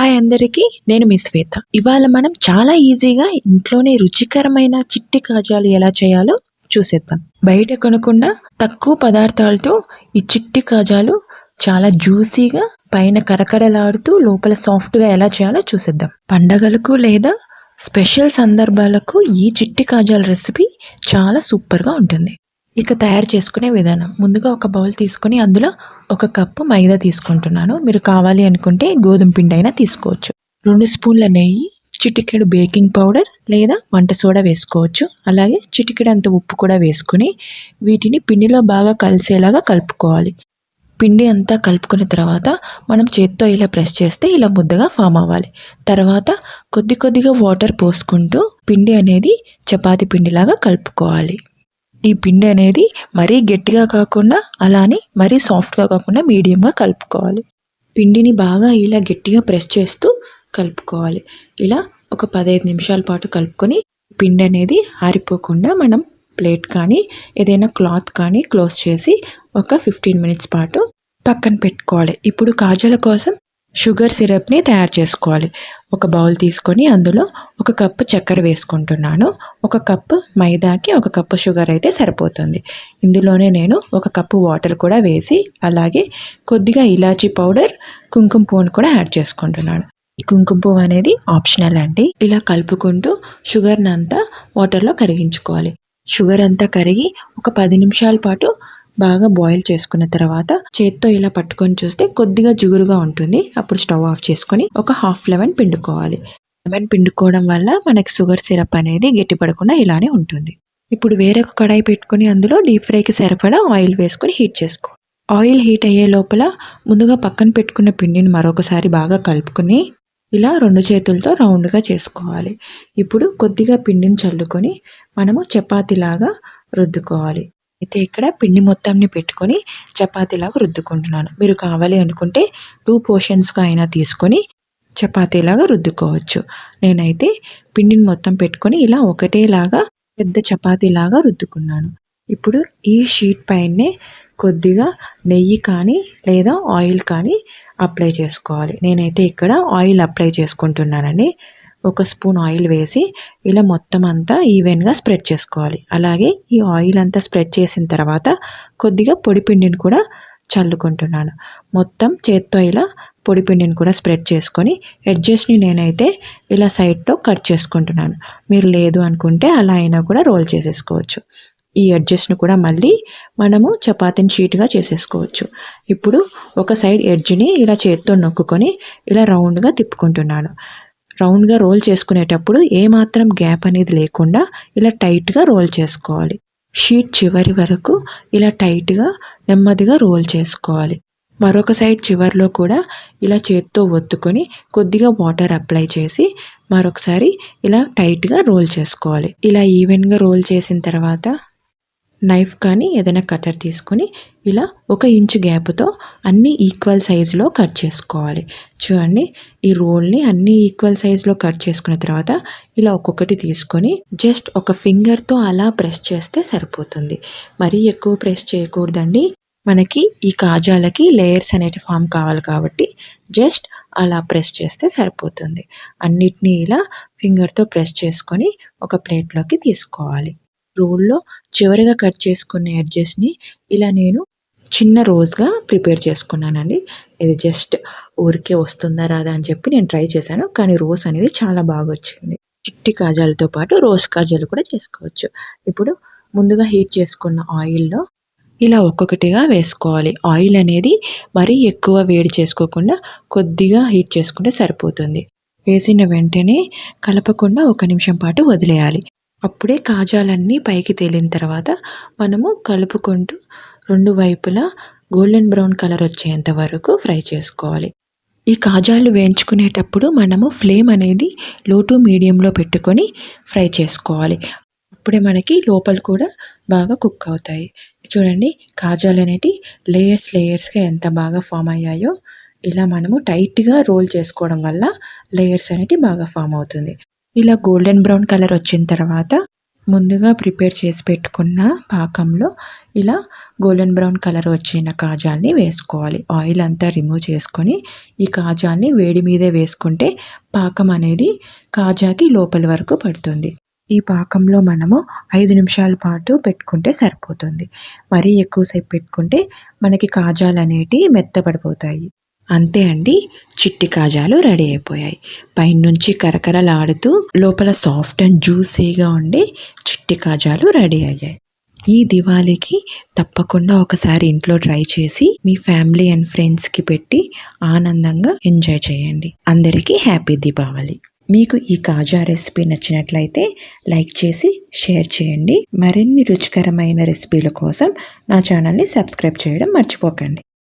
Hi అందరికీ నేను మీ శ్వేత. ఇవాళ మనం చాలా ఈజీగా ఇంట్లోనే రుచికరమైన చిట్టి కాజాలు ఎలా చేయాలో చూసేద్దాం. బయట కొనకుండా తక్కువ పదార్థాలతో ఈ చిట్టి కాజాలు చాలా జ్యూసీగా పైన కరకరలాడుతూ లోపల సాఫ్ట్గా ఎలా చేయాలో చూసేద్దాం. పండగలకు లేదా స్పెషల్ సందర్భాలకు ఈ చిట్టి కాజాల రెసిపీ చాలా సూపర్గా ఉంటుంది. ఇక తయారు చేసుకునే విధానం. ముందుగా ఒక బౌల్ తీసుకొని అందులో ఒక కప్పు మైదా తీసుకుంటున్నాను. మీరు కావాలి అనుకుంటే గోధుమ పిండి అయినా తీసుకోవచ్చు. రెండు స్పూన్ల నెయ్యి చిటికెడు బేకింగ్ పౌడర్ లేదా వంట సోడా వేసుకోవచ్చు. అలాగే చిటికెడంత ఉప్పు కూడా వేసుకుని వీటిని పిండిలో బాగా కలిసేలాగా కలుపుకోవాలి. పిండి అంతా కలుపుకున్న తర్వాత మనం చేత్తో ఇలా ప్రెస్ చేస్తే ఇలా ముద్దగా ఫామ్ అవ్వాలి. తర్వాత కొద్ది కొద్దిగా వాటర్ పోసుకుంటూ పిండి అనేది చపాతి పిండిలాగా కలుపుకోవాలి. ఈ పిండి అనేది మరీ గట్టిగా కాకుండా అలానే మరీ సాఫ్ట్గా కాకుండా మీడియంగా కలుపుకోవాలి. పిండిని బాగా ఇలా గట్టిగా ప్రెస్ చేస్తూ కలుపుకోవాలి. ఇలా ఒక పదహైదు నిమిషాల పాటు కలుపుకొని పిండి అనేది ఆరిపోకుండా మనం ప్లేట్ కానీ ఏదైనా క్లాత్ కానీ క్లోజ్ చేసి ఒక ఫిఫ్టీన్ మినిట్స్ పాటు పక్కన పెట్టుకోవాలి. ఇప్పుడు కాజాల కోసం షుగర్ సిరప్ని తయారు చేసుకోవాలి. ఒక బౌల్ తీసుకొని అందులో ఒక కప్పు చక్కెర వేసుకుంటున్నాను. ఒక కప్పు మైదాకి ఒక కప్పు షుగర్ అయితే సరిపోతుంది. ఇందులోనే నేను ఒక కప్పు వాటర్ కూడా వేసి అలాగే కొద్దిగా ఇలాచీ పౌడర్ కుంకుమ పువ్వును కూడా యాడ్ చేసుకుంటున్నాను. ఈ కుంకుమ పువ్వు అనేది ఆప్షనల్ అండి. ఇలా కలుపుకుంటూ షుగర్ని అంతా వాటర్లో కరిగించుకోవాలి. షుగర్ అంతా కరిగి ఒక పది నిమిషాల పాటు బాగా బాయిల్ చేసుకున్న తర్వాత చేత్తో ఇలా పట్టుకొని చూస్తే కొద్దిగా జిగురుగా ఉంటుంది. అప్పుడు స్టవ్ ఆఫ్ చేసుకొని ఒక హాఫ్ లెమన్ పిండుకోవాలి. లెమన్ పిండుకోవడం వల్ల మనకి షుగర్ సిరప్ అనేది గట్టిపడకుండా ఇలానే ఉంటుంది. ఇప్పుడు వేరొక కడాయి పెట్టుకొని అందులో డీప్ ఫ్రైకి సరిపడా ఆయిల్ వేసుకొని హీట్ చేసుకో. ఆయిల్ హీట్ అయ్యే లోపల ముందుగా పక్కన పెట్టుకున్న పిండిని మరొకసారి బాగా కలుపుకొని ఇలా రెండు చేతులతో రౌండ్గా చేసుకోవాలి. ఇప్పుడు కొద్దిగా పిండిని చల్లుకొని మనము చపాతీలాగా రుద్దుకోవాలి. అయితే ఇక్కడ పిండి మొత్తంని పెట్టుకొని చపాతీలాగా రుద్దుకుంటున్నాను. మీరు కావాలి అనుకుంటే టూ పోర్షన్స్గా అయినా తీసుకొని చపాతీలాగా రుద్దుకోవచ్చు. నేనైతే పిండిని మొత్తం పెట్టుకొని ఇలా ఒకటేలాగా పెద్ద చపాతీలాగా రుద్దుకున్నాను. ఇప్పుడు ఈ షీట్ పైనే కొద్దిగా నెయ్యి కానీ లేదా ఆయిల్ కానీ అప్లై చేసుకోవాలి. నేనైతే ఇక్కడ ఆయిల్ అప్లై చేసుకుంటున్నానండి. ఒక స్పూన్ ఆయిల్ వేసి ఇలా మొత్తం అంతా ఈవెన్గా స్ప్రెడ్ చేసుకోవాలి. అలాగే ఈ ఆయిల్ అంతా స్ప్రెడ్ చేసిన తర్వాత కొద్దిగా పొడిపిండిని కూడా చల్లుకుంటున్నాను. మొత్తం చేత్తో ఇలా పొడిపిండిని కూడా స్ప్రెడ్ చేసుకొని ఎడ్జెస్ని నేనైతే ఇలా సైడ్లో కట్ చేసుకుంటున్నాను. మీరు లేదు అనుకుంటే అలా అయినా కూడా రోల్ చేసేసుకోవచ్చు. ఈ ఎడ్జెస్ని కూడా మళ్ళీ మనము చపాతీని షీట్గా చేసేసుకోవచ్చు. ఇప్పుడు ఒక సైడ్ ఎడ్జ్ని ఇలా చేత్తో నొక్కుకొని ఇలా రౌండ్గా తిప్పుకుంటున్నాను. రౌండ్గా రోల్ చేసుకునేటప్పుడు ఏమాత్రం గ్యాప్ అనేది లేకుండా ఇలా టైట్గా రోల్ చేసుకోవాలి. షీట్ చివరి వరకు ఇలా టైట్గా నెమ్మదిగా రోల్ చేసుకోవాలి. మరొక సైడ్ చివరిలో కూడా ఇలా చేత్తో ఒత్తుకొని కొద్దిగా వాటర్ అప్లై చేసి మరొకసారి ఇలా టైట్గా రోల్ చేసుకోవాలి. ఇలా ఈవెన్గా రోల్ చేసిన తర్వాత నైఫ్ కానీ ఏదైనా కటర్ తీసుకొని ఇలా ఒక ఇంచు గ్యాప్తో అన్ని ఈక్వల్ సైజులో కట్ చేసుకోవాలి. చూడండి ఈ రోల్ని అన్ని ఈక్వల్ సైజులో కట్ చేసుకున్న తర్వాత ఇలా ఒక్కొక్కటి తీసుకొని జస్ట్ ఒక ఫింగర్తో అలా ప్రెస్ చేస్తే సరిపోతుంది. మరీ ఎక్కువ ప్రెస్ చేయకూడదండి. మనకి ఈ కాజాలకి లేయర్స్ అనేటి ఫామ్ కావాలి కాబట్టి జస్ట్ అలా ప్రెస్ చేస్తే సరిపోతుంది. అన్నిటినీ ఇలా ఫింగర్తో ప్రెస్ చేసుకొని ఒక ప్లేట్లోకి తీసుకోవాలి. రోల్లో చివరిగా కట్ చేసుకున్న ఎడ్జెస్ని ఇలా నేను చిన్న రోజ్గా ప్రిపేర్ చేసుకున్నానండి. ఇది జస్ట్ ఊరికే వస్తుందా రాదా అని చెప్పి నేను ట్రై చేశాను. కానీ రోజ్ అనేది చాలా బాగా వచ్చింది. చిట్టి కాజాలతో పాటు రోజ్ కాజాలు కూడా చేసుకోవచ్చు. ఇప్పుడు ముందుగా హీట్ చేసుకున్న ఆయిల్లో ఇలా ఒక్కొక్కటిగా వేసుకోవాలి. ఆయిల్ అనేది మరీ ఎక్కువ వేడి చేసుకోకుండా కొద్దిగా హీట్ చేసుకుంటే సరిపోతుంది. వేసిన వెంటనే కలపకుండా ఒక నిమిషం పాటు వదిలేయాలి. అప్పుడే కాజాలన్నీ పైకి తేలిన తర్వాత మనము కలుపుకుంటూ రెండు వైపులా గోల్డెన్ బ్రౌన్ కలర్ వచ్చేంత వరకు ఫ్రై చేసుకోవాలి. ఈ కాజాలు వేయించుకునేటప్పుడు మనము ఫ్లేమ్ అనేది లో టు మీడియంలో పెట్టుకొని ఫ్రై చేసుకోవాలి. అప్పుడే మనకి లోపల కూడా బాగా కుక్ అవుతాయి. చూడండి కాజాలు అనేటి లేయర్స్ లేయర్స్గా ఎంత బాగా ఫామ్ అయ్యాయో ఇలా మనము టైట్గా రోల్ చేసుకోవడం వల్ల లేయర్స్ అనేటి బాగా ఫామ్ అవుతుంది. ఇలా గోల్డెన్ బ్రౌన్ కలర్ వచ్చిన తర్వాత ముందుగా ప్రిపేర్ చేసి పెట్టుకున్న పాకంలో ఇలా గోల్డెన్ బ్రౌన్ కలర్ వచ్చిన కాజాల్ని వేసుకోవాలి. ఆయిల్ అంతా రిమూవ్ చేసుకొని ఈ కాజాల్ని వేడి మీదే వేసుకుంటే పాకం అనేది కాజాకి లోపల వరకు పడుతుంది. ఈ పాకంలో మనము ఐదు నిమిషాల పాటు పెట్టుకుంటే సరిపోతుంది. మరీ ఎక్కువసేపు పెట్టుకుంటే మనకి కాజాలు అనేటివి మెత్తపడిపోతాయి అంతే అండి చిట్టి కాజాలు రెడీ అయిపోయాయి. పైనుంచి కరకరలాడుతూ లోపల సాఫ్ట్ అండ్ జ్యూసీగా ఉండే చిట్టి కాజాలు రెడీ అయ్యాయి. ఈ దివాళీకి తప్పకుండా ఒకసారి ఇంట్లో ట్రై చేసి మీ ఫ్యామిలీ అండ్ ఫ్రెండ్స్కి పెట్టి ఆనందంగా ఎంజాయ్ చేయండి. అందరికీ హ్యాపీ దీపావళి మీకు ఈ కాజా రెసిపీ నచ్చినట్లయితే లైక్ చేసి షేర్ చేయండి. మరిన్ని రుచికరమైన రెసిపీల కోసం నా ఛానల్ని సబ్స్క్రైబ్ చేయడం మర్చిపోకండి.